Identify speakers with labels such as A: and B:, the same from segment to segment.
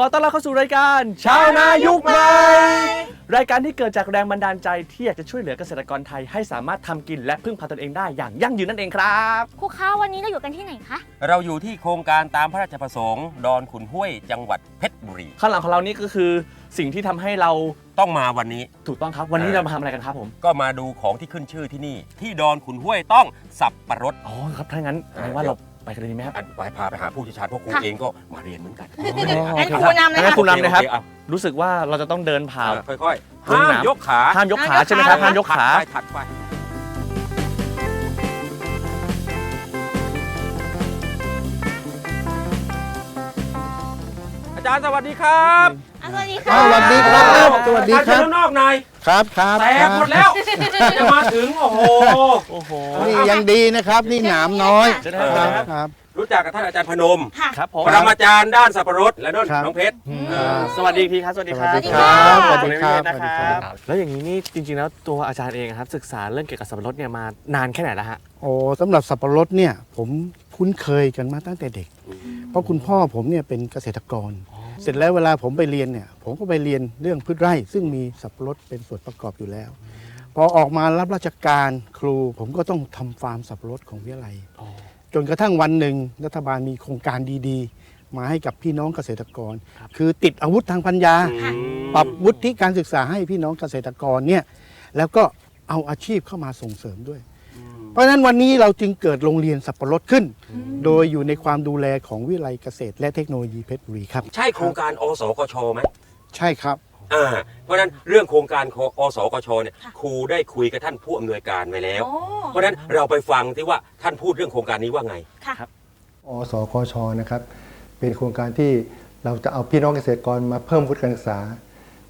A: อต้อนรับเข้าสู่รายการชาวนายุคใหม่รายการที่เกิดจากแรงบันดาลใจที่อยากจะช่วยเหลือเกษตรกรไทยให้สามารถทำกินและพึ่งพาตนเองได้อย่างยั่งยืนนั่นเองครับ
B: ครูคะวันนี้เราอยู่กันที่ไหนคะ
C: เราอยู่ที่โครงการตามพระราชประสงค์ ดอนขุนห้วยจังหวัดเพชรบุรี
A: ข้างหลังของเรานี่ก็คือสิ่งที่ทำให้เรา
C: ต้องมาวันนี้
A: ถูกต้องครับ วันนี้เรามาทำอะไรกันครับผม
C: ก็มาดูของที่ขึ้นชื่อที่นี่ ที่ดอนขุนห้วยต้องสับปะรด
A: อ๋อครับ ถ้างั้นแปลว่าเราไป กันเลยดีไหมครับ
C: อันไปพาไปหาผู้เชี่ยวชาญเพราะครู
B: ค่ะ
C: เองก็มาเรียนเหมือนกัน
B: งั้นครูนำเลย
A: งั้น
B: ค่ะ
A: ครูนำเลยครับ
C: โอเอา
A: รู้สึกว่าเราจะต้องเดินผ่าน
C: เอาค่อยๆ
A: ลง
C: ห้าม
A: น้ำ
C: ยกขา
A: ห้ามยกขาใช่ไหมครับห้ามยกขา
C: ถัดไปถัดไปอาจารย์สวัสดีครับ
B: อะ สวัสดี
D: อ้า
B: ค่ะ
D: วสวัสดีครับ สวัสดี
C: อา
D: ค
C: จา
D: รั
C: ย์
D: บ
C: เชิญข้างนอกหน่อย
D: ครับครับ
C: แตกหมดแล้วจะมาถึงโอ้โห
A: โอ้โห
D: นี่ยังดีนะครับ นี่หนามน้อย
A: จะได้
D: ค
A: ค
D: รั
A: รั
D: บ บครับ
C: รู้จักกับท่านอาจารย์พนม
B: ค่ะ
A: ครับผม
C: ปรมาจารย์ด้านสับปะรดและนั่น
D: ครับ
C: น้องเพชร
D: อ่า
A: สวัสดีพี่ครับ สวัสดีครับ
D: สวัสดีครับ
A: ส
D: สวั
A: วัส
D: สดี
A: ดี
D: ครับ
A: นะ
D: สวัส
A: ค
D: ดีครั
A: รับบแล้วอย่างนี้นี่จริงๆแล้วตัวอาจารย์เองครับ ศึกษาเรื่องเกี่ยวกับสับปะรดเนี่ยมานานแค่ไหนแล้วฮะ
D: โอ้สำหรับสับปะรดเนี่ยผมคุ้นเคยกันมาตั้งแต่เด็ก เพราะคุณพ่อผมเนี่ยเป็นเกษตรกร เสร็จแล้วเวลาผมไปเรียนเนี่ยผมก็ไปเรียนเรื่องพืชไร่ ซึ่งมีสับปะรดเป็นส่วนประกอบอยู่แล้ว พอออกมารับราชการครู ผมก็ต้องทำฟาร์มสับปะรดของวิทยาลัย
A: อ๋อ
D: จนกระทั่งวันหนึ่งรัฐบาลมีโครงการดีๆ มาให้กับพี่น้องเกษตรกร คือติดอาวุธทางปัญญา ปรับวุฒิการศึกษาให้พี่น้องเกษตรกรเนี่ยแล้วก็เอาอาชีพเข้ามาส่งเสริมด้วย เพราะฉะนั้นวันนี้เราจึงเกิดโรงเรียนสับปะรดขึ้น โดยอยู่ในความดูแลของวิทยาลัยเกษตร และเทคโนโลยีเพชรบุรีครับ
C: ใช่โครงการอสกชไหม
D: ใช่ครับ
C: อ่าเพราะฉะนั้นเรื่องโครงการอสกชเนี่ยครูได้คุยกับท่านผู้อำนวยการไว้แล้ว
B: โอ้
C: เพราะฉะนั้นเราไปฟังที่ว่าท่านพูดเรื่องโครงการนี้ว่าไง
B: ค่ะ
E: อสกชนะครับ เป็นโครงการที่เราจะเอาพี่น้องเกษตรกรมาเพิ่มวุฒิการศึกษา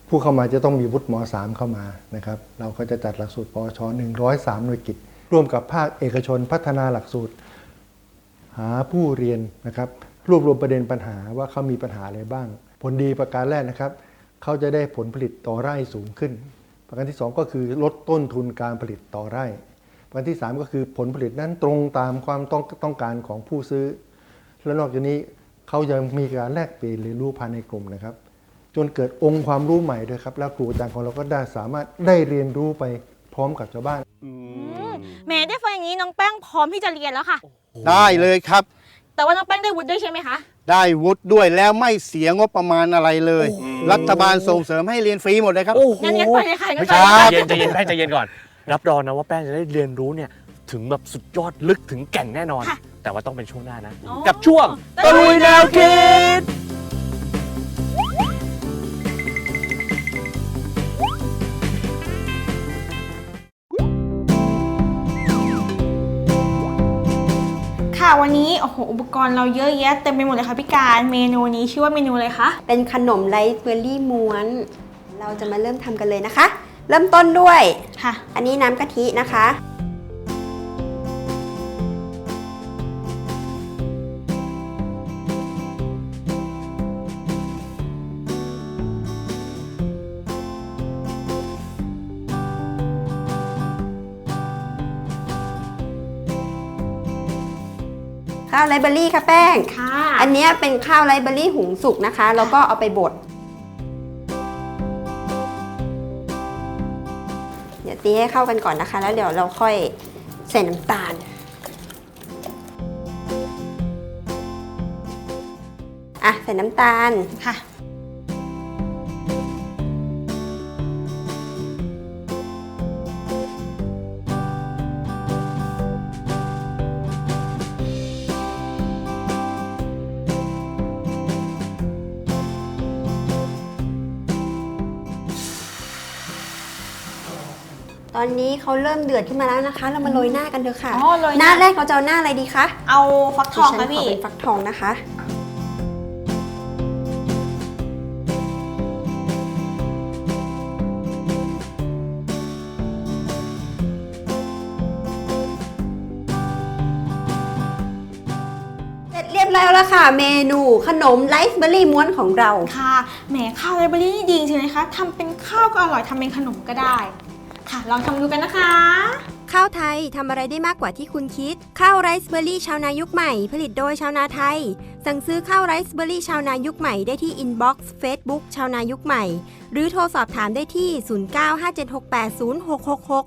E: ผู้เข้ามาจะต้องมีวุฒิม .3 เข้ามานะครับ เราก็จะจัดหลักสูตรปวช 103 หน่วยกิจ ร่วมกับภาคเอกชนพัฒนาหลักสูตร หาผู้เรียนนะครับ รวบรวมประเด็นปัญหาว่าเขามีปัญหาอะไรบ้าง ผลดีประการแรกนะครับ เขาจะได้ผลผลิตต่อไร่สูงขึ้น ประการที่ 2 ก็คือลดต้นทุนการผลิตต่อไร่ ประการที่ 3 ก็คือผลผลิตนั้นตรงตามความต้องต้องการของผู้ซื้อ และนอกจากนี้เขายังมีการแลกเปลี่ยนเรียนรู้ภายในกลุ่มนะครับจนเกิดองค์ความรู้ใหม่ด้วยครับ แล้วครูอาจารย์ของเราก็ได้สามารถได้เรียนรู้ไปพร้อมกับชาวบ้าน
B: แหม่ได้ฟังอย่างนี้น้องแป้งพร้อมที่จะเรียนแล้วค่ะ
D: ได้เลยครับ
B: แต่ว่าน้องแป้งได้วุฒิด้วยใช่ไหมคะ
D: ได้วุฒิด้วยแล้วไม่เสียงบประมาณอะไรเลย รัฐบาลส่งเสริมให้เรียนฟรีหมดเลยครับ
A: โอ้โห
B: งั้นงั้นไปเลยค่ะงั้น
A: ไม่
B: ไป
A: ใช่
B: เลย
A: ใจเย็นใจเย็นแป้งใจเย็นก่อน รับรองนะว่าแป้งจะได้เรียนรู้เนี่ยถึงแบบสุดยอดลึกถึงแก่นแน่นอน แต่ว่าต้องเป็นช่วงหน้านะ
B: อ๋อ
A: กับช่วง ตะลุยแนวคิด
B: ค่ะวันนี้โอ้โหอุปกรณ์เราเยอะแยะเต็มไปหมดเลยค่ะพี่การเมนูนี้ชื่อว่าเมนูอะไรคะ
F: เป็นขนมไรซ์เบอร์รี่ม้วน เราจะมาเริ่มทำกันเลยนะคะ เริ่มต้นด้วย
B: ค่ะ
F: อันนี้น้ำกะทินะคะาวไรซ์เบอร์รี่ค่ะแป้ง
B: ค่ะ
F: อันเนี้ยเป็นข้าวไรซ์เบอร์รี่หุงสุกนะคะ แล้วก็เอาไปบด เดี๋ยวตีให้เข้ากันก่อนนะคะ แล้วเดี๋ยวเราค่อยใส่น้ำตาล อะ ใส่น้ำตาล
B: ค่ะ
F: อนนี้เขาเริ่มเดือดขึ้นมาแล้วนะคะ เรามาโรยหน้ากันเถอะค่ะ
B: หน้า
F: แรกเราจะเอาหน้าอะไรดีคะ
B: เอาฟักทองค่ะพี่
F: เป็นฟักทองนะคะ เสร็จเรียบแล้วล่ะค่ะ เมนูขนมไลซ์เบอร์รี่ม้วนของเรา
B: ค่ะ แหมข้าวไรเบอรี่นี่ดีจริงเลยนะคะทำเป็นข้าวก็อร่อยทำเป็นขนมก็ได้ ค่ะ ลองทำดูกันนะคะ
F: ข้าวไทยทำอะไรได้มากกว่าที่คุณคิด ข้าวไรซ์เบอร์รี่ชาวนายุคใหม่ ผลิตโดยชาวนาไทย สั่งซื้อข้าวไรซ์เบอร์รี่ชาวนายุคใหม่ได้ที่อินบ็อกซ์เฟซบุ๊กชาวนายุคใหม่ หรือโทรสอบถามได้ที่ 0957680666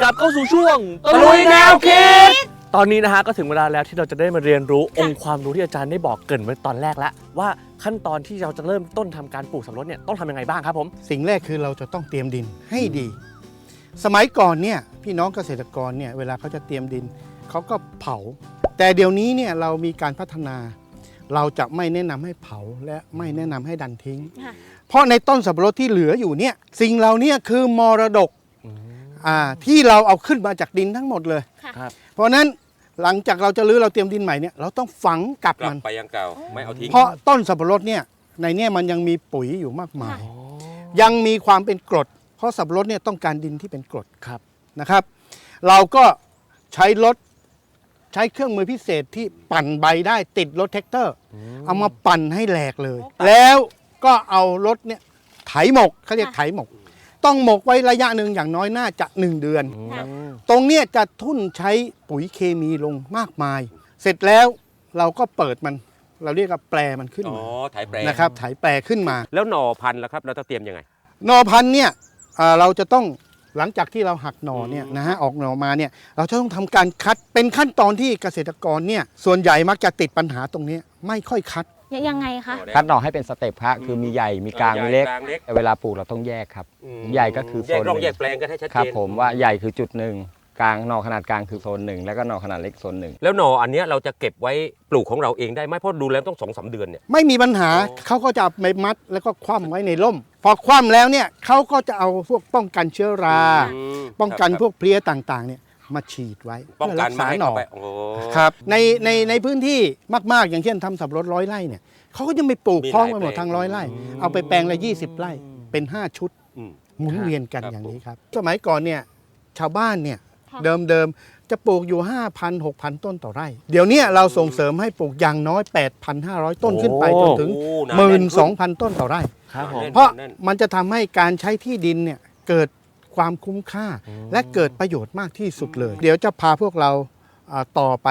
A: กลับเข้าสู่ช่วงตะลุยแนวคิด ตอนนี้นะฮะก็ถึงเวลาแล้วที่เราจะได้มาเรียนรู้องค์ความรู้ที่อาจารย์ได้บอกเกรินไว้ตอนแรกแล้วว่าขั้นตอนที่เราจะเริ่มต้นทำการปลูกสับปะรดเนี่ยต้องทำยังไงบ้างครับผม
D: สิ่งแรกคือเราจะต้องเตรียมดินให้ดี สมัยก่อนเนี่ยพี่น้องเกษตรกรเนี่ยเวลาเขาจะเตรียมดินเขาก็เผา แต่เดี๋ยวนี้เนี่ยเรามีการพัฒนา เราจะไม่แนะนำให้เผาและไม่แนะนำให้ดันทิ้ง
B: ค่ะ
D: เพราะในต้นสับปะรดที่เหลืออยู่เนี่ยสิ่งเหล่านี้คือมรดกอ่าที่เราเอาขึ้นมาจากดินทั้งหมดเลย
A: ครับ
D: เพราะฉะนั้น หลังจากเราจะรื้อเราเตรียมดินใหม่เนี่ยเราต้องฝังกลับ
C: กลั
D: มั
C: บ
D: น
C: ไปยังเก่าไม่เอาทิ้ง
D: เพราะต้นสับปะรดเนี่ยในเนี่ยมันยังมีปุ๋ยอยู่มากมาย ยังมีความเป็นกรด เพราะสับปะรดเนี่ยต้องการดินที่เป็นกรด
A: ครับ
D: นะครับ เราก็ใช้รถใช้เครื่องมือพิเศษที่ปั่นใบได้ติดรถแท็กเตอร์ เอามาปั่นให้แหลกเลย แล้วก็เอารถเนี่ยไถหมกเขาเรียกไถหมก ต้องหมกไว้ระยะหนึ่งอย่างน้อยน่าจะหนึ่งเดือนตรงเนี้ยจะทุ่นใช้ปุ๋ยเคมีลงมากมาย เสร็จแล้วเราก็เปิดมัน เราเรียกว่าแปลมันขึ้น
C: อ๋อ
D: มา
C: ถ่ายแปลง
D: นะครับไถแปลขึ้นมา
C: แล้วหน่อพันธุ์ล่ะครับ เราต้องเตรียมยังไง
D: หนอพันธุ์เนี่ยอ่าเราจะต้องหลังจากที่เราหักหน่อเนี่ยนะฮะออกหน่อมาเนี่ยเราจะต้องทำการคัดเป็นขั้นตอนที่เกษตรกรเนี่ยส่วนใหญ่มักจะติดปัญหาตรงเนี้ยไม่ค่อยคัด
B: ยังไงคะ
G: คัดหน่อให้เป็นสเต็ปฮะคือมีใหญ่มีกลางมีเล็ก
C: กลางเล็ก
G: แต่เวลาปลูกเราต้องแยกครับ
C: อืม
G: ใหญ่ก็คือโซ
C: แยก
G: น
C: ร่อง
G: หนึ่ง
C: แยกแปลงกันให้ชัด
G: ครับ
C: เจน
G: ผมว่าใหญ่คือจุดหนึ่งกลางหน่อขนาดกลางคือโซนหนึ่งแล้วก็หน่อขนาดเล็กโซนหนึ่ง
C: แล้วหน่ออันเนี้ยเราจะเก็บไว้ปลูกของเราเองได้ไหมเพราะดูแล้วต้องสองสามเดือนเนี่ย
D: ไม่มีปัญหา
C: อ๋อ
D: เขาก็จะเอาไปมัดแล้วก็คว่ำไว้ในร่ม พอคว่ำแล้วเนี่ยเขาก็จะเอาพวกป้องกันเชื้อรา
C: ม
D: ป้องกัน
C: ครับ
D: พวกเพลี้ยต่างๆเนี่ย มาฉีดไว้
C: ป้อง
D: เพื่อ
C: กั
D: รั
C: น
D: ก
C: ไม่
D: ษา
C: ให้
D: หน่อ
C: เข้าไปโอ้
D: ครับ ในในในพื้นที่มากๆ อย่างเช่นทำสับปะรดร้อยไร่เนี่ยเขาก็จะไม่ปลูก
C: มี
D: พร้อม
C: หลาย
D: กันหมด
C: แปลง
D: ทางร้อยไร่ เอาไปแปลงละ 20 ไร่เป็น 5 ชุด
C: อืม
D: หมุนเวียนกัน
C: ครับ
D: อย่างนี้ครับ สมัยก่อนเนี่ยชาวบ้านเนี่ย
B: ค่ะ
D: เดิมเดิมๆจะปลูกอยู่ 5,000 6,000 ต้นต่อไร่ เดี๋ยวเนี้เราส่งเสริมให้ปลูกอย่างน้อย 8,500 ต้นขึ้นไปจนถึง
C: โอ้หนาแน่นขึ้น
D: 12,000 ต้นต่อไร่
A: ครับผม
C: แน่น
D: เพราะ
C: แน่น
D: มันจะทำให้การใช้ที่ดินเนี่ยเกิด ความคุ้มค่า และเกิดประโยชน์มากที่สุดเลย เดี๋ยวจะพาพวกเราอ่าต่อไป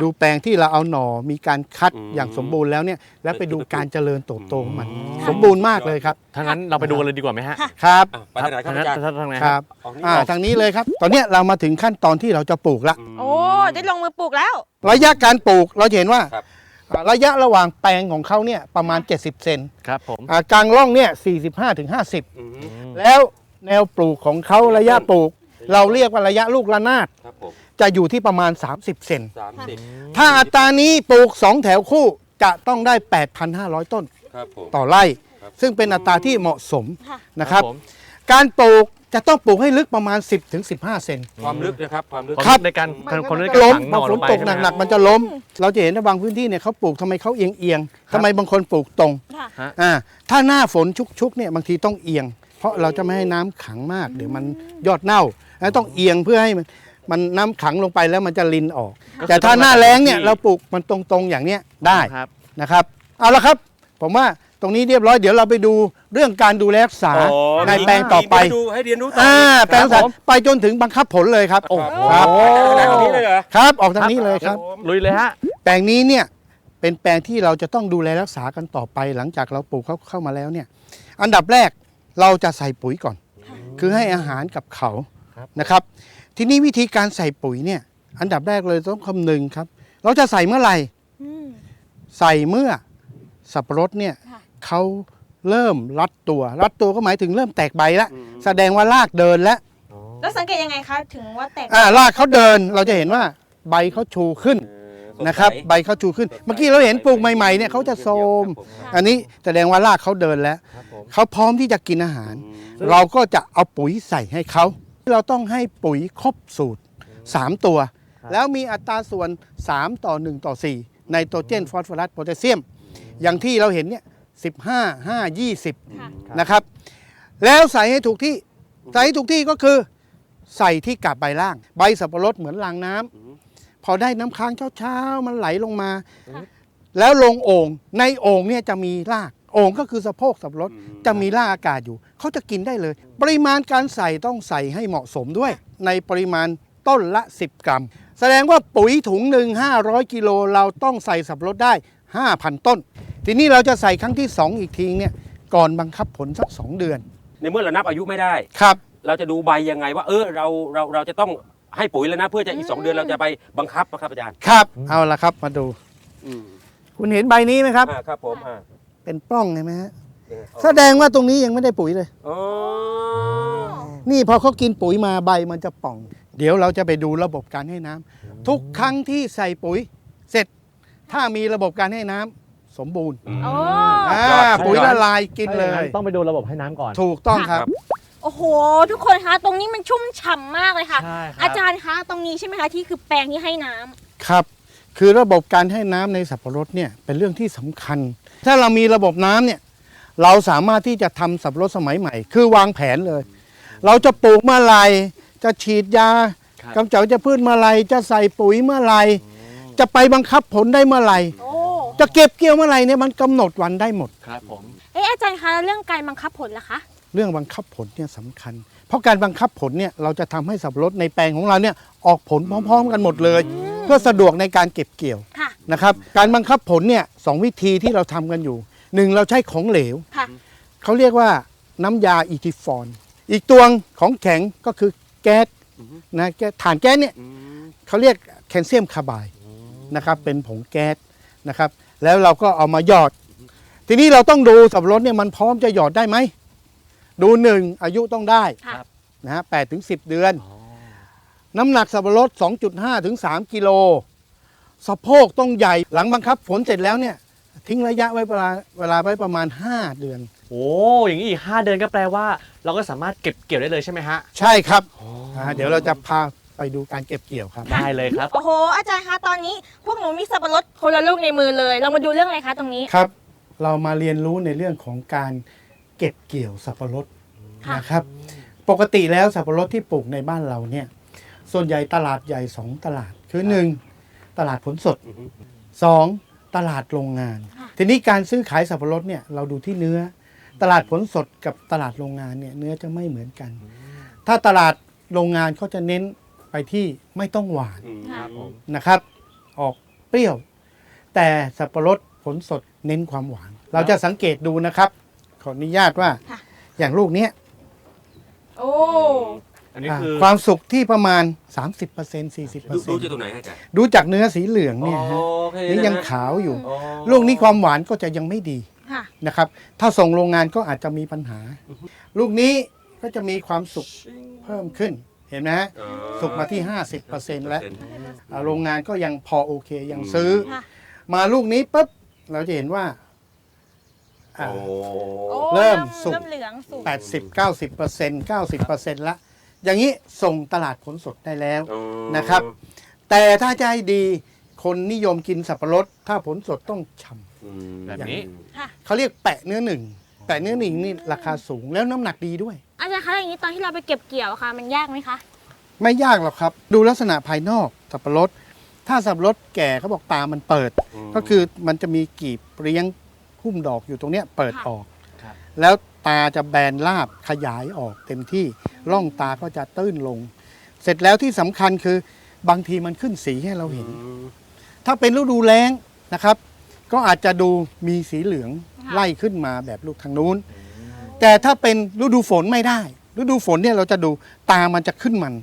D: ดูแปลงที่เราเอาหน่อมีการคัด
C: อืม
D: อย่างสมบูรณ์แล้วเนี่ยแล้วไปดูการเจริญเติบโตของมัน
C: อืม
D: สมบูรณ์มากเลยครับ
A: ถ้างั้นเราไปดูกันเลยดีกว่าไหมฮะ
D: ครับ
C: อะไปทางไหนครับอาจารย์
A: ทางไหน
D: ครับ
C: ออกนี่
D: อ่า
C: ก่อน
D: ทางนี้เลยครับ ตอนเนี้ยเรามาถึงขั้นตอนที่เราจะปลูกละ
B: โอ้ได้ลงมือปลูกแล้ว
D: ระยะการปลูกเราจะเห็นว่า
C: ครับ
D: อ่า ระยะระหว่างแปลงของเขาเนี่ยประมาณ 70 เซน
A: ครับผม
D: อ่ากลางร่องเนี่ย45ถึง50
C: อืม
D: แล้ว แนวปลูกของเขาระยะปลูก เราเรียกว่าระยะลูกระนาด
C: ครับผม
D: จะอยู่ที่ประมาณ 30 เซน
C: สามสิบ
D: ถ้าอัตรานี้ปลูก 2 แถวคู่จะต้องได้ 8,500 ต้น
C: ครับผม
D: ต่อไร่
C: ครับ
D: ซึ่งเป็นอัตราที่เหมาะสม
B: ค่ะ
D: นะครับ
A: ผม
D: การปลูกจะต้องปลูกให้ลึกประมาณ 10ถึง15 เซน
C: ความลึกนะครับความลึก
A: ความลึกในการความลึกในการ
D: ล้ม
A: ฝังห
D: พ
A: น่
D: อ
A: อ
D: ฝ
A: ล
D: น
A: งไป
D: ตก
A: ใช่ไหม
D: หนักๆ มันจะล้ม เราจะเห็นในบางพื้นที่เนี่ยเขาปลูกทำไมเขาเอียงเอียงๆทำไมบางคนปลูกตรง
B: ค่ะ
D: อ่าถ้าหน้าฝนชุกๆเนี่ยบางทีต้องเอียง เพราะเราจะไม่ให้น้ำขังมาก เดี๋ยวมันยอดเน่าแล้วต้องเอียงเพื่อให้มันมันน้ำขังลงไปแล้วมันจะลินออก แต่ถ้าหน้าแล้งเนี่ยเราปลูกมันตรงๆอย่างเนี้ยได้
A: ครับ
D: นะครับ เอาละครับ ผมว่าตรงนี้เรียบร้อยเดี๋ยวเราไปดูเรื่องการดูแลรักษา
C: อ๋อ
D: ในแปลงต่อไป
C: มีให้ดูให้เรียนรู้ต่อ
D: อ่าแปลง
A: ครับ
D: สาร
A: ผม
D: ไปจนถึงบังคับผลเลยครับ
A: โอ้โห
D: ครับ
C: ไปทางนี้เลยเหรอ
D: ครับ ออกทางนี้เลยครับ
A: ลุยเลยฮะ
D: แปลงนี้เนี่ยเป็นแปลงที่เราจะต้องดูแลรักษากันต่อไปหลังจากเราปลูกเขาเข้ามาแล้วเนี่ย อันดับแรก เราจะใส่ปุ๋ยก่อน คือให้อาหารกับเขานะครับ ทีนี้วิธีการใส่ปุ๋ยเนี่ย อันดับแรกเลยต้องคำนึงครับ เราจะใส่เมื่อไหร่
B: อืม
D: ใส่เมื่อสับปะรดเนี่ย
B: ค่ะ
D: เขาเริ่มรัดตัว รัดตัวก็หมายถึงเริ่มแตกใบแล้วแสดงว่ารากเดินแล้ว
B: แล้วสังเกตยังไงคะ ถึงว่าแตก
D: อ่ารากเขาเดินเราจะเห็นว่าใบเขาชูขึ้น นะครับ ใบเขาชูขึ้น เมื่อกี้เราเห็นปลูกใหม่ๆเนี่ยเขาจะโทรมอันนี้แสดงว่ารากเขาเดินแล้วเขาพร้อมที่จะกินอาหาร เราก็จะเอาปุ๋ยใส่ให้เขา เราต้องให้ปุ๋ยครบสูตร 3 ตัว แล้วมีอัตราส่วน 3 ต่อ 1 ต่อ 4 ไนโตรเจนฟอสฟอรัสโพแทสเซียม อย่างที่เราเห็นเนี่ย15 5 20 นะครับ แล้วใส่ให้ถูกที่ ใส่ให้ถูกที่ก็คือ ใส่ที่กาบใบล่าง ใบสับปะรดเหมือนรางน้ำ พอได้น้ำค้างเช้าๆมันไหลลงมาแล้วลงโอ่งในโอ่งเนี่ยจะมีรากโอ่งก็คือสะโพกสับปะรด จะมีรากอากาศอยู่เขาจะกินได้เลย ปริมาณการใส่ต้องใส่ให้เหมาะสมด้วย ในปริมาณต้นละ 10 กรัม แสดงว่าปุ๋ยถุงหนึ่ง500 กิโลเราต้องใส่สับปะรดได้ 5,000 ต้น ทีนี้เราจะใส่ครั้งที่ 2 อีกทีเนี่ยก่อนบังคับผลสัก 2 เดือน
C: ในเมื่อเรานับอายุไม่ได้
D: ครับ
C: เราจะดูใบยังไงว่า เออเราเราเราจะต้อง ให้ปุ๋ยแล้วนะ เพื่อจะอีกสองเดือนเราจะไปบังคับนะครับอาจารย์
D: ครับ เอาละครับมาดูคุณเห็นใบนี้ไหมครับ
C: อ่าครับผมอ่า
D: เป็นปล้องใช่ไหมฮะ
C: ยังไง
D: แสดงว่าตรงนี้ยังไม่ได้ปุ๋ยเลย
C: อ๋อ
D: นี่พอเขากินปุ๋ยมาใบมันจะป่อง เดี๋ยวเราจะไปดูระบบการให้น้ำทุกครั้งที่ใส่ปุ๋ย เสร็จ ถ้ามีระบบการให้น้ำสมบูรณ์
B: โอ้
D: อ่าปุ๋ยละลายกินเลย
A: ต้องไปดูระบบให้น้ำก่อน
D: ถูกต้องครับ
B: โอ้โห ทุกคนคะตรงนี้มันชุ่มฉ่ำมากเลยค่ะ
A: ใช่ครับ
B: อาจารย์คะตรงนี้ใช่ไหมคะที่คือแปลงที่ให้น้ำ
D: ครับ คือระบบการให้น้ำในสับปะรดเนี่ยเป็นเรื่องที่สำคัญ ถ้าเรามีระบบน้ำเนี่ยเราสามารถที่จะทำสับปะรดสมัยใหม่ คือวางแผนเลย เราจะปลูกเมื่อไหรจะฉีดยา
A: ครับ
D: กำจัดวัชพืชเมื่อไหรจะใส่ปุ๋ยเมื่อไหรจะไปบังคับผลได้เมื่อไหร
B: โอ้
D: จะเก็บเกี่ยวเมื่อไหรเนี่ยมันกำหนดวันได้หมด
A: ครับผม
B: เอ๊ะอาจารย์คะแล้วเรื่องการบังคับผลล่ะคะ
D: เรื่องบังคับผลเนี่ยสำคัญ เพราะการบังคับผลเนี่ยเราจะทำให้สับปะรดในแปลงของเราเนี่ยออกผลพร้อม ๆ กันหมดเลย เพื่อสะดวกในการเก็บเกี่ยว
B: ค่ะ
D: นะครับ การบังคับผลเนี่ยสองวิธีที่เราทำกันอยู่หนึ่งเราใช้ของเหลว
B: ค่ะ
D: เขาเรียกว่าน้ำยาอีทิฟอน อีกตัวของแข็งก็คือแก๊สนะแก๊สถ่านแก๊สเนี่ยเขาเรียกแคลเซียมคาร์ไบด์นะครับเป็นผงแก๊สนะครับ แล้วเราก็เอามาหยอด ทีนี้เราต้องดูสับปะรดเนี่ยมันพร้อมจะหยอดได้ไหม ดูหนึ่งอายุต้องได้
B: ค่ะ
D: นะฮะแปดถึงสิบเดือนน้ำหนักสับปะรด 2.5 ถึง 3 กิโล สะโพกต้องใหญ่ หลังบังคับผลเสร็จแล้วเนี่ย ทิ้งระยะไว้เวลาเวลาไว้ประมาณ 5 เดือน
A: โอ้อย่างนี้อีก5เดือนก็แปลว่า เราก็สามารถเก็บเกี่ยวได้เลยใช่ไหมฮะ
D: ใช่ครับาเดี๋ยวเราจะพาไปดูการเก็บเกี่ยวครับ
A: ได้เลยครับ
B: โอ้โห อาจารย์คะ ตอนนี้พวกหนูมีสับปะรดคนละลูกในมือเลย เรามาดูเรื่องอะไรคะตรงนี้
D: ครับ เรามาเรียนรู้ในเรื่องของการ เก็บเกี่ยวสับปะรด
B: ค่ะ
D: นะครับ ปกติแล้วสับปะรดที่ปลูกในบ้านเราเนี่ย ส่วนใหญ่ตลาดใหญ่2ตลาด คือ1ตลาดผลสด2ตลาดโรงงานทีนี้การซื้อขายสับปะรดเนี่ยเราดูที่เนื้อ ตลาดผลสดกับตลาดโรงงานเนี่ยเนื้อจะไม่เหมือนกัน ถ้าตลาดโรงงานเขาจะเน้นไปที่ไม่ต้องหวาน
A: ครับผม
D: นะครับ ออกเปรี้ยว แต่สับปะรดผลสดเน้นความหวาน เราจะสังเกตดูนะครับข ออนุญาตว่า
B: ค่ะ
D: อย่างลูกเนี้ย
B: โอ้
A: อันนี้
D: อ่า
A: คือ
D: ความสุกที่ประมาณ 30%
C: ดูดูจาก
D: 40%
C: ตรงไหนฮะอาจารย์
D: ดูจากเนื้อสีเหลืองเนี่ยฮะ
C: โอเค
D: นี่ยังะ
C: ฮะ
D: ขาวอยู่
C: อ๋อ
D: ลูกนี้ความหวานก็จะยังไม่ดี
B: ค่ะ
D: นะครับ ถ้าส่งโรงงานก็อาจจะมีปัญหา ลูกนี้ก็จะมีความสุกเพิ่มขึ้นเห็นไหมฮะ
C: อ๋อ
D: สุกมาที่ 50%แล้ว อ่าโรงงานก็ยังพอโอเคยังซื้อ
B: ค่ะ
D: มาลูกนี้ปุ๊บเราจะเห็นว่า อ่า
C: โอ้
B: โอ้
D: เริ่มสุก
B: เริ่มเหลืองสุก
D: 80 90เปอร์เซ็นต์90เปอร์เซ็นต์ละ อย่างนี้ส่งตลาดผลสดได้แล้ว
C: อ๋อ
D: นะครับ แต่ถ้าจะให้ดีคนนิยมกินสับปะรด ถ้าผลสดต้องฉ่
C: อืม
A: แบบนี้ำ
D: เขาเรียกแปะเนื้อหนึ่งแปะเนื้อหนึ่งนี่ราคาสูงแล้วน้ำหนักดีด้วย
B: อาจารย์คะอย่างนี้ตอนที่เราไปเก็บเกี่ยวอะค่ะ มันยากไหมคะ
D: ไม่ยากหรอกครับ ดูลักษณะภายนอกสับปะรด ถ้าสับปะรดแก่เขาบอกตามันเปิด ก็คือมันจะมีกีบเลี้ยง หุ้มดอกอยู่ตรงเนี้ยเปิด
B: ค่ะ
D: ออก
A: ครับ
D: แล้วตาจะแบนราบขยายออกเต็มที่ร่องตาก็จะตื้นลง เสร็จแล้วที่สำคัญคือบางทีมันขึ้นสีให้เราเห็น ถ้าเป็นฤดูแล้งนะครับ ก็อาจจะดูมีสีเหลือง
B: ค่ะ
D: ไล่ขึ้นมาแบบลูกทางนู้น แต่ถ้าเป็นฤดูฝนไม่ได้ ฤดูฝนเนี่ยเราจะดูตามันจะขึ้นมัน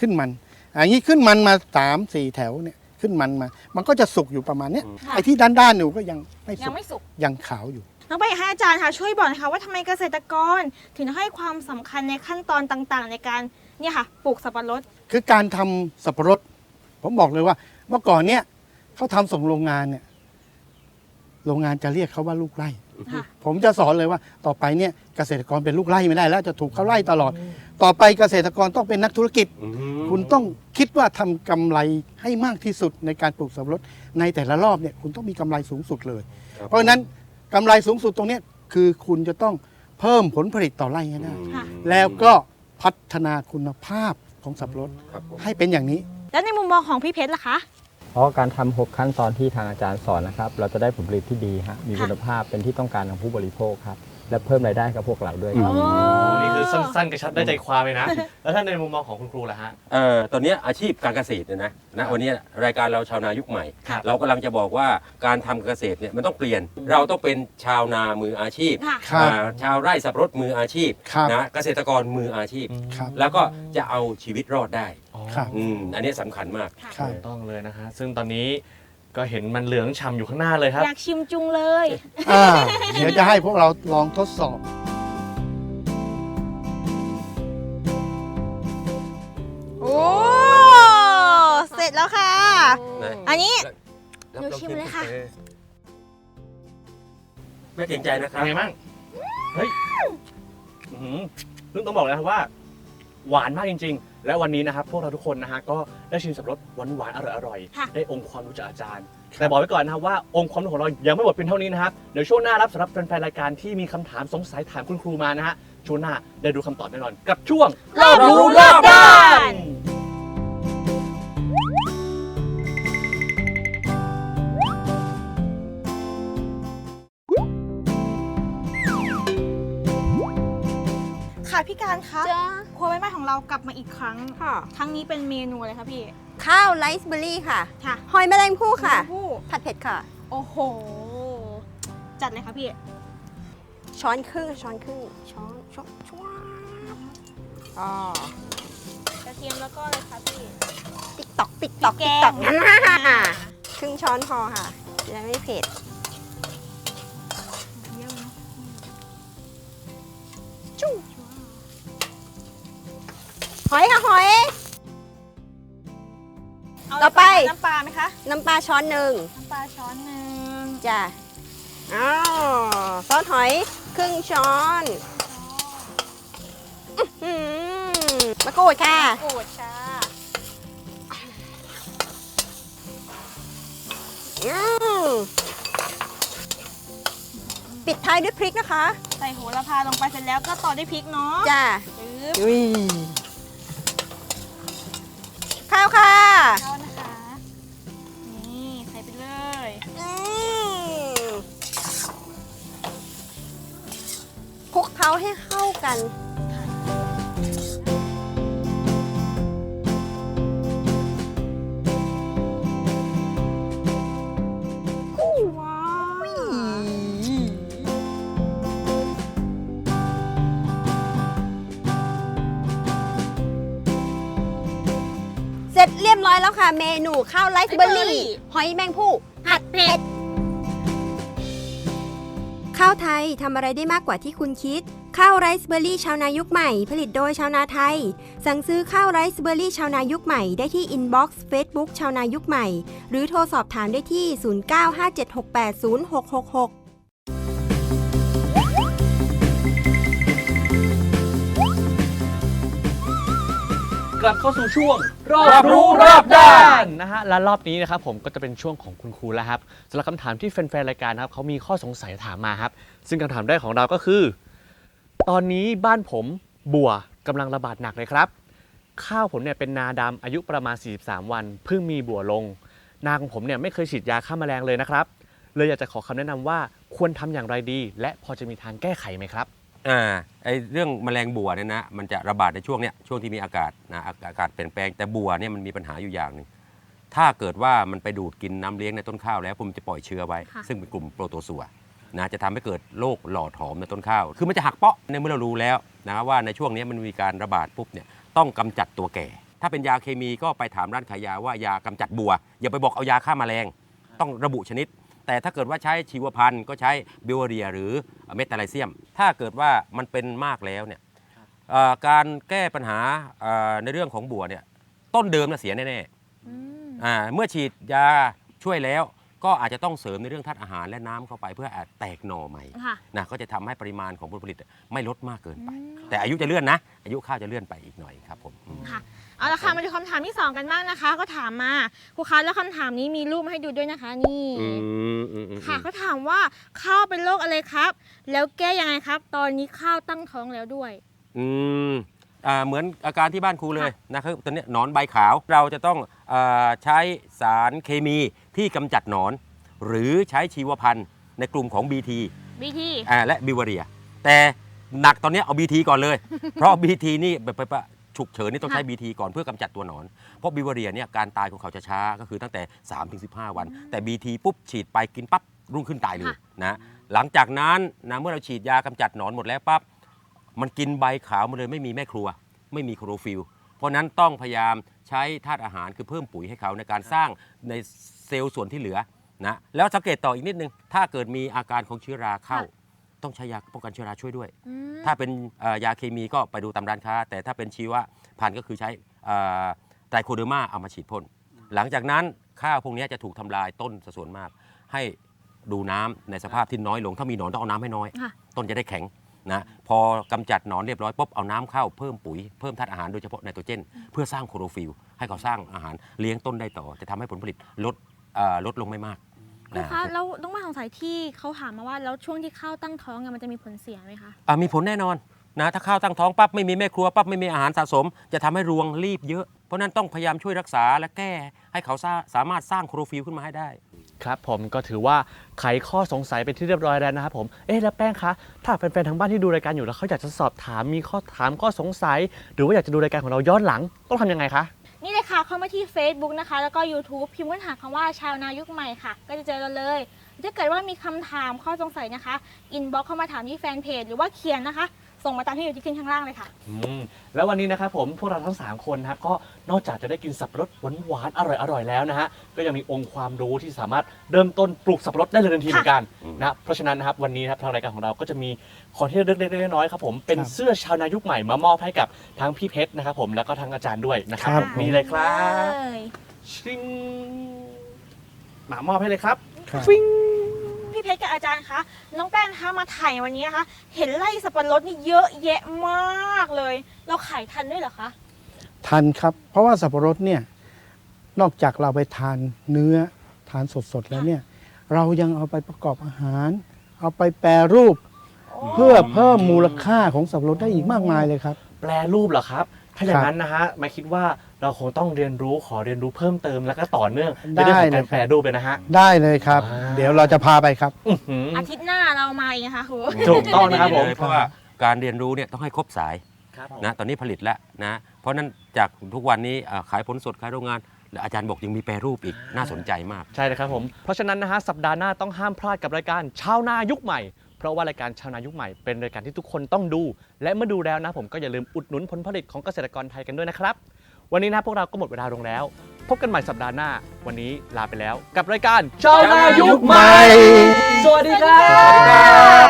D: ขึ้นมันอันนี้ขึ้นมันมาสามสี่แถวเนี่ย ขึ้นมันมา มันก็จะสุกอยู่ประมาณเนี้ย
B: ค่ะ
D: ไอ้ที่ด้านด้านๆอยู่ก็ยังไม่
B: ยั
D: สุ
B: ง
D: ก
B: ไม่สุก
D: ยังขาวอยู่
B: น้องไปอยากให้อาจารย์ค่ะช่วยบอกนะคะว่าทำไมเกษตรกรถึงให้ความสำคัญในขั้นตอนต่างๆ ในการเนี่ยค่ะปลูกสับปะรด
D: คือการทำสับปะรด ผมบอกเลยว่า เมื่อก่อนเนี่ยเขาทำส่งโรงงานเนี่ย โรงงานจะเรียกเขาว่าลูกไร่
B: ค่ะ
D: ผมจะสอนเลยว่าต่อไปเนี่ยเกษตรกรเป็นลูกไร่ไม่ได้แล้วจะถูกเขาไล่ตลอด ต่อไปเกษตรกรต้องเป็นนักธุรกิจ
C: อืม
D: คุณต้องคิดว่าทำกำไรให้มากที่สุดในการปลูกสับปะรดในแต่ละรอบเนี่ยคุณต้องมีกำไรสูงสุดเลยเพราะฉะนั้นกำไรสูงสุดตรงเนี้ยคือคุณจะต้องเพิ่มผลผลิตต่อไร่ให้ได้
B: ค่ะ
D: แล้วก็พัฒนาคุณภาพของสับปะรด
C: ครับผม
D: ให้เป็นอย่างนี้
B: แล้วในมุมมองของพี่เพชรล่ะคะ
G: เพ ราะการทำหกขั้นตอนที่ทางอาจารย์สอนนะครับ เราจะได้ผลผลิตที่ดีฮะมี
B: คุ
G: ณภาพเป็นที่ต้องการของผู้บริโภคครับ และเพิ่มรายได้กับพวกเราด้วยครับ
B: โอ้
A: นี่คือสั้นๆกระชับได้ใจความเลยนะ แล้วถ้าในมุมมองของคุณครูล่ะฮะ
C: เอ่อตอนเนี้ยอาชีพการเกษตรเนี่ยนะนะวันเนี้ยรายการเราชาวนายุคใหม่
A: ครับ
C: เรากำลังจะบอกว่าการทำเกษตรเนี่ยมันต้องเปลี่ยน เราต้องเป็นชาวนามืออาชีพ
B: ค่ะ
D: ครับ
C: อ่าชาวไร่สับปะรดมืออาชีพ
D: ครับ
C: นะเกษตรกรมืออาชีพ
D: ครับ
C: แล้วก็จะเอาชีวิตรอดได้
D: ครับ
C: อืมอันนี้สำคัญมาก
B: ค่ะ
D: ครับ
A: ถูกต้องเลยนะฮะ ซึ่งตอนนี้ ก็เห็นมันเหลืองฉ่ำอยู่ข้างหน้าเลยครับ
B: อยากชิมจุงเลย
D: อ่าเดี๋ยวจะให้พวกเราลองทดสอบ
B: โอ้ เสร็จแล้วค่ะ
C: นะ
B: อันนี้
C: แล้ว
B: หนูชิมเลยค่ะ
C: ออไม่เกรงใจนะครับ
A: เป็นไงบ้างเฮ้ยอื้อหือซึ่งต้องบอกเลยนะครับว่า หวานมากจริงๆ และวันนี้นะครับพวกเราทุกคนนะฮะก็ได้ชิมสับปะรดหวานๆอร่อย
B: ค่ะ
A: ๆได้องค์ความรู้จากอาจารย์ แต่บอกไว้ก่อนนะครับว่าองค์ความรู้ของเรายังไม่หมดเพียงเท่านี้นะครับเดี๋ยวช่วงหน้ารับสำหรับแฟนๆรายการที่มีคำถามสงสัยถามคุณครูมานะฮะช่วงหน้าได้ดูคำตอบแน่นอนกับช่วง
B: รอบรู้รอบด้าน เรากลับมาอีกครั้ง
F: ค่ะ
B: ครั้งนี้เป็นเมนูอะไรคะพี่
F: ข้าวไรซ์เบอร์รี่ค่ะ
B: ค่ะ
F: หอยแมลงภู่ค่ะ
B: ผู้
F: ผัดเผ็ดค่ะ
B: โอ้โห จัดเลยค่ะพี่
F: ช้อนครึ่งช้อนครึ่งช้อนช้อนช้อนอ๋อก
B: ระเทียมแล้วก็เลยค่ะพี่
F: ติ๊กตอกติ๊กตอก
B: พริ
F: ติ๊
B: ก
F: ก
B: แก
F: ตองกครึ่งช้อนพอค่ะจะได้ไม่เผ็ด
B: เยอะเนอะ
F: จุ้ง หอยค่ะหอย
B: เอา
F: ต่อไป
B: น้ำปลาไหมคะ
F: น้ำปลาช้อนหนึ่ง
B: น้ำปลาช้อนหนึ่ง
F: จ้ะอ้าวซอสหอยครึ่งช้อนอื้อหือมะกรูดค่ะ
B: โกรธจ้า
F: อืมปิดท้ายด้วยพริกนะคะ
B: ใส่โหระพาลงไปเสร็จแล้วก็ต่อด้วยพริกเนาะ
F: จ้ะ
B: ปึ๊บ
F: อุ้ย ข้าวค่ะ
B: เข้านะคะ นี่ใส่ไปเลย
F: อืมคลุกเคล้าให้เข้ากัน ร้อยแล้วค่ะ เมนูข้าวไรซ์เบอร์รี่หอยแมงผู้ผัดเผ็ด ข้าวไทยทำอะไรได้มากกว่าที่คุณคิด ข้าวไรซ์เบอร์รี่ชาวนายุคใหม่ ผลิตโดยชาวนาไทย สั่งซื้อข้าวไรซ์เบอร์รี่ชาวนายุคใหม่ได้ที่อินบ็อกซ์เฟซบุ๊กชาวนายุคใหม่ หรือโทรสอบถามได้ที่ 0957680666
A: ลับเข้าสู่ช่วงรอบรู้รอบด้านนะฮะและรอบนี้นะครับผมก็จะเป็นช่วงของคุณครูแล้วครับสำหรับคำถามที่แฟนๆรายการนะครับเขามีข้อสงสัยถามมาครับ ซึ่งคำถามแรกของเราก็คือ ตอนนี้บ้านผมบัวกำลังระบาดหนักเลยครับ ข้าวผมเนี่ยเป็นนาดำอายุประมาณ 43 วันเพิ่งมีบัวลง นาของผมเนี่ยไม่เคยฉีดยาฆ่าแมลงเลยนะครับ เลยอยากจะขอคำแนะนำว่าควรทำอย่างไรดี และพอจะมีทางแก้ไขไหมครับ
C: อ่าไอเรื่องแมลงบัวเนี่ยนะมันจะระบาดในช่วงเนี้ยช่วงที่มีอากาศนะอากาศอากาศเปลี่ยนแปลงแต่บัวเนี่ยมันมีปัญหาอยู่อย่างหนึ่งถ้าเกิดว่ามันไปดูดกินน้ำเลี้ยงในต้นข้าวแล้วผมจะปล่อยเชื้อไว้
B: ค่ะ
C: ซึ่งเป็นกลุ่มโปรโตซัวนะจะทำให้เกิดโรคหลอดหอมในต้นข้าว คือมันจะหักเปาะในเมื่อเรารู้แล้วนะครับว่าในช่วงนี้มันมีการระบาดปุ๊บเนี่ยต้องกำจัดตัวแก่ ถ้าเป็นยาเคมีก็ไปถามร้านขายยาว่ายากำจัดบัว อย่าไปบอกเอายาฆ่าแมลง ต้องระบุชนิด แต่ถ้าเกิดว่าใช้ชีวพันธุ์ก็ใช้บิวเรียหรือเมทาไลเซียม ถ้าเกิดว่ามันเป็นมากแล้วเนี่ยเอ่อการแก้ปัญหาเอ่อในเรื่องของบัวเนี่ยต้นเดิมน่ะเสียแน่
B: อืม
C: ๆอ่าเมื่อฉีดยาช่วยแล้วก็อาจจะต้องเสริมในเรื่องธาตุอาหารและน้ำเข้าไปเพื่ออาจแตกหน่อใหม่
B: ค่ะ
C: นะก็จะทำให้ปริมาณของผลผลิตไม่ลดมากเกินไป แต่อายุจะเลื่อนนะ อายุข้าวจะเลื่อนไปอีกหน่อยครับผมอืม
B: ค่ะ เอาละค่ะมาดูคำถามที่2กันบ้างนะคะ ก็ถามมาครูคะแล้วคำถามนี้มีรูปมาให้ดูด้วยนะคะ นี่
C: อืมอืมอืม
B: ค่ะเขาถามว่าข้าวเป็นโรคอะไรครับ แล้วแก้ยังไงครับ ตอนนี้ข้าวตั้งท้องแล้วด้วย
C: อืมอ่าเหมือนอาการที่บ้านครูเลยนะครับตอนเนี้ยหนอนใบขาวเราจะต้องอาใช้สารเคมีที่กำจัดหนอน หรือใช้ชีวพันธุ์ในกลุ่มของ BT
B: บีที
C: อ่าและบิวเรีย แต่หนักตอนเนี้ยเอา BT ก่อนเลย เพราะ BT นี่แบบแบบ ฉุกเฉินนี่ต้องใช้ BT ก่อนเพื่อกำจัดตัวหนอน เพราะบิวเรียเนี่ยการตายของเขาจะช้าก็คือตั้งแต่ 3-15 วัน แต่ BT ปุ๊บฉีดไปกินปั๊บรุ่งขึ้นตายเลยนะหลังจากนั้นนะเมื่อเราฉีดยากำจัดหนอนหมดแล้วปั๊บมันกินใบขาวมาเลยไม่มีแม่ครัว ไม่มีโครฟิลเพราะนั้นต้องพยายามใช้ธาตุอาหารคือเพิ่มปุ๋ยให้เขาในการสร้างในเซลล์ส่วนที่เหลือนะแล้วสังเกตต่ออีกนิดนึง ถ้าเกิดมีอาการของเชื้อราเข้า ต้องใช้ยาป้องกันเชื้อราช่วยด้วยถ้าเป็นเอ่อยาเคมีก็ไปดูตามร้านค้า แต่ถ้าเป็นชีวพันธุ์ก็คือใช้ไตรโคเดอร์มาเอามาฉีดพ่นหลังจากนั้นข้าวพวกนี้จะถูกทำลายต้นสะส่วนมาก ให้ดูน้ำในสภาพที่น้อยลง ถ้ามีหนอนต้องเอาน้ำให้น้อย
B: ค่ะ
C: ต้นจะได้แข็งนะพอกำจัดหนอนเรียบร้อยปุ๊บเอาน้ำเข้าเพิ่มปุ๋ยเพิ่มธาตุอาหารโดยเฉพาะไนโตรเจน เพื่อสร้างโคลอโรฟิลให้เขาสร้างอาหารเลี้ยงต้นได้ต่อ จะทำให้ผลผลิตลดเอ่อลดลงไม่มาก
B: ครู
C: นะ
B: คะแล้วต้องมาสงสัยที่เขาถามมาว่าแล้วช่วงที่ข้าวตั้งท้องเนี่ยมันจะมีผลเสียไหมคะ
C: อะมีผลแน่นอนนะถ้าข้าวตั้งท้องปั๊บไม่มีแม่ครัวปั๊บไม่มีอาหารสะสม จะทำให้รวงรีบเยอะ เพราะฉะนั้นต้องพยายามช่วยรักษาและแก้ให้เขาสาสามารถสร้างโครฟิลขึ้นมาให้ได้
A: ครับผมก็ถือว่าไขข้อสงสัยเป็นที่เรียบร้อยแล้วนะครับผม เอ๊ะแล้วแป้งคะ ถ้าแฟนๆทางบ้านที่ดูรายการอยู่แล้วเขาอยากจะสอบถามมีข้อถามข้อสงสัย หรือว่าอยากจะดูรายการของเราย้อนหลังต้องทำยังไงคะ
B: นี่ เข้ามาที่ Facebook นะคะ แล้วก็ YouTube พิมพ์ค้นหาคำว่าชาวนายุคใหม่ค่ะ ก็จะเจอเราเลย ถ้าเกิดว่ามีคำถามข้อสงสัยนะคะ อินบ็อกเข้ามาถามที่แฟนเพจหรือว่าเขียนนะคะ ส่งมาตามที่อยู่ที่ขึ้นข้างล่างเลยค่ะ
A: อืมแล้ววันนี้นะครับผมพวกเราทั้ง 3 คนนะครับก็นอกจากจะได้กินสับปะรดหวานๆอร่อยๆแล้วนะฮะก็ยังมีองค์ความรู้ที่สามารถเริ่มต้นปลูกสับปะรดได้เลยทันทีเหมือนกันนะเพราะฉะนั้นนะครับวันนี้นะครับทางรายการของเราก็จะมีของที่ระลึกเล็กๆน้อยๆครับผมเป็น
D: ครับ
A: เสื้อชาวนายุคใหม่มามอบให้กับทั้งพี่เพชรนะครับผมแล้วก็ทั้งอาจารย์ด้วยนะครับ
D: ครับ
A: มีเลยครับ
B: เลย
A: ชิงหมามอบให้เลยครับ
D: ครับ
A: ฟิง
B: พี่เพชรกับอาจารย์คะน้องแป้งคะมาถ่ายวันนี้นะคะ เห็นไร่สับปะรดนี่เยอะแยะมากเลย เราขายทันด้วยเหรอคะ
D: ทันครับ เพราะว่าสับปะรดเนี่ยนอกจากเราไปทานเนื้อทานสดๆแล้วเนี่ย เรายังเอาไปประกอบอาหาร เอาไปแปรรูป เพื่อเพิ่มมูลค่าของสับปะรดได้อีกมากมายเลยครับ
A: แปลรูปเหรอครับ ถ้าอย่า
D: ครั
A: ง
D: บ
A: นั้นนะฮะมาคิดว่า เราคงต้องเรียนรู้ขอเรียนรู้เพิ่มเติมแล้วก็ต่อเนื่อง
D: ได้
A: ในเรื่องของ
D: เลย
A: การ
D: ครับ
A: แปลรูปเลยนะฮะ
D: ได้เลยครับ
A: อ่า
D: เดี๋ยวเราจะพาไปครับ
A: อื้อหือ
B: อาทิตย์หน้าเรามาอีกนะคะครู
A: ถูกต้องนะครับผม
C: เลยเพราะว่าการเรียนรู้เนี่ยต้องให้ครบสาย
A: ครับผม
C: นะตอนนี้ผลิตแล้วนะเพราะฉะนั้นจากทุกวันนี้อ่าขายผลสดขายโรงงานและอาจารย์บอกยังมีแปรรูปอีกน่าสนใจมาก
A: ใช่เลยครับผม เพราะฉะนั้นนะฮะสัปดาห์หน้าต้องห้ามพลาดกับรายการชาวนายุคใหม่ เพราะว่ารายการชาวนายุคใหม่เป็นรายการที่ทุกคนต้องดู และเมื่อดูแล้วนะผมก็อย่าลืมอุดหนุนผลผลิตของเกษตรกรไทยกันด้วยนะครับ วันนี้นะพวกเราก็หมดเวลาลงแล้ว พบกันใหม่สัปดาห์หน้า วันนี้ลาไปแล้ว กับรายการชาวนายุคใหม่ สวัสดีครับ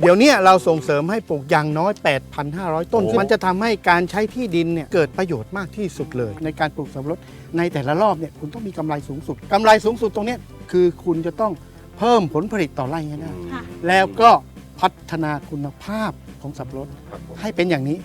D: เดี๋ยวเนี้เราส่งเสริมให้ปลูกอย่างน้อย 8,500 ต้น
A: โอ้
D: มันจะทำให้การใช้ที่ดินเนี่ยเกิดประโยชน์มากที่สุดเลย ในการปลูกสับปะรดในแต่ละรอบเนี่ยคุณต้องมีกำไรสูงสุดกำไรสูงสุดตรงเนี้ยคือคุณจะต้องเพิ่มผลผลิตต่อไร่ให้ได้
B: ค่ะ
D: แล้วก็พัฒนาคุณภาพของสับปะรดให้เป็นอย่างนี้